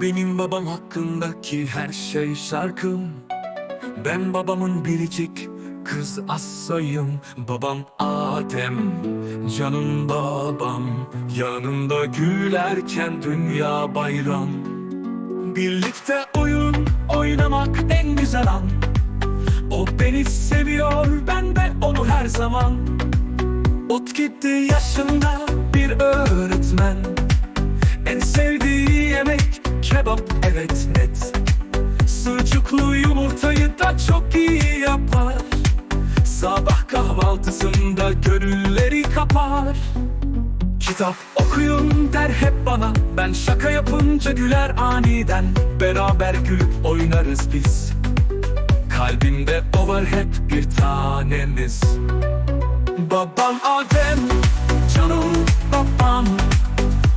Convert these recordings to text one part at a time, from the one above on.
Benim babam hakkındaki her şey şarkım. Ben babamın biricik kız asayım Babam Adem, canım babam. Yanında gülerken dünya bayram. Birlikte oyun oynamak en güzel an. O beni seviyor ben de onu her zaman. Ot gitti yaşında bir öğretmen evet net. Sucuklu yumurtayı da çok iyi yapar. Sabah kahvaltısında gönülleri kapar. Kitap okuyun der hep bana. Ben şaka yapınca güler aniden. Beraber gülüp oynarız biz. Kalbimde o var hep bir tanemiz. Babam Adem, canım babam.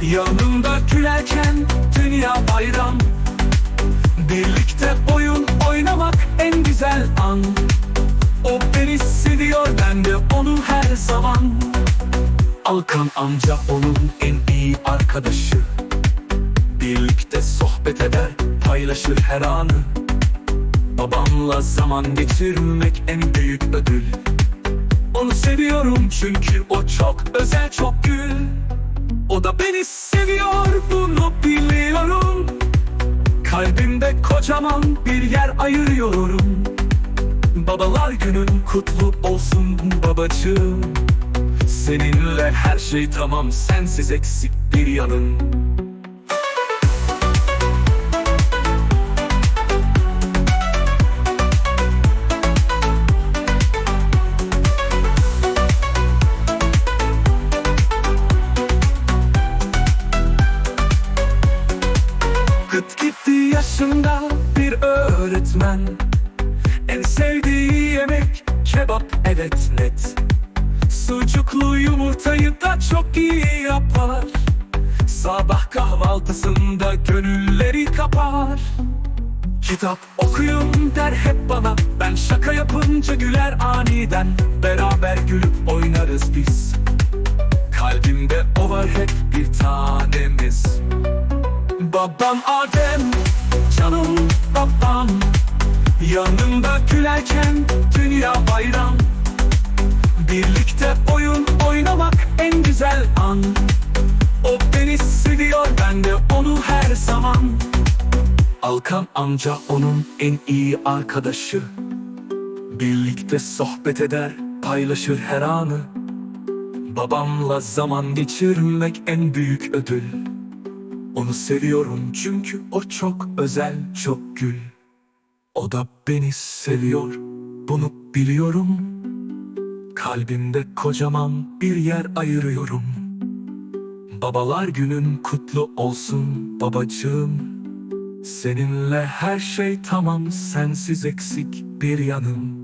Yanımda gülerken dünya bayram zaman Alkan amca onun en iyi arkadaşı. Birlikte sohbet eder, paylaşır her anı. Babamla zaman geçirmek en büyük ödül. Onu seviyorum çünkü o çok özel, çok gül. O da beni seviyor, bunu biliyorum. Kalbimde kocaman bir yer ayırıyorum Babalar günün kutlu olsun babacığım. Seninle her şey tamam sensiz eksik bir yanın. Kıt gitti yaşında bir öğretmen. En sevdiği yemek kebap evet net. Sucuklu yumurtayı da çok iyi yapar. Sabah kahvaltısında gönülleri kapar. Kitap okuyun der hep bana. Ben şaka yapınca güler aniden. Beraber gülüp oynarız biz. Kalbimde o var hep bir tanemiz. Babam Adem, Yanımda gülerken dünya bayram. Birlikte oyun oynamak en güzel an. O beni seviyor ben de onu her zaman. Alkan amca onun en iyi arkadaşı. Birlikte sohbet eder, paylaşır her anı. Babamla zaman geçirmek en büyük ödül. Onu seviyorum çünkü o çok özel, çok gül O da beni seviyor, bunu biliyorum. Kalbimde kocaman bir yer ayırıyorum. Babalar günün kutlu olsun babacığım. Seninle her şey tamam sensiz eksik bir yanım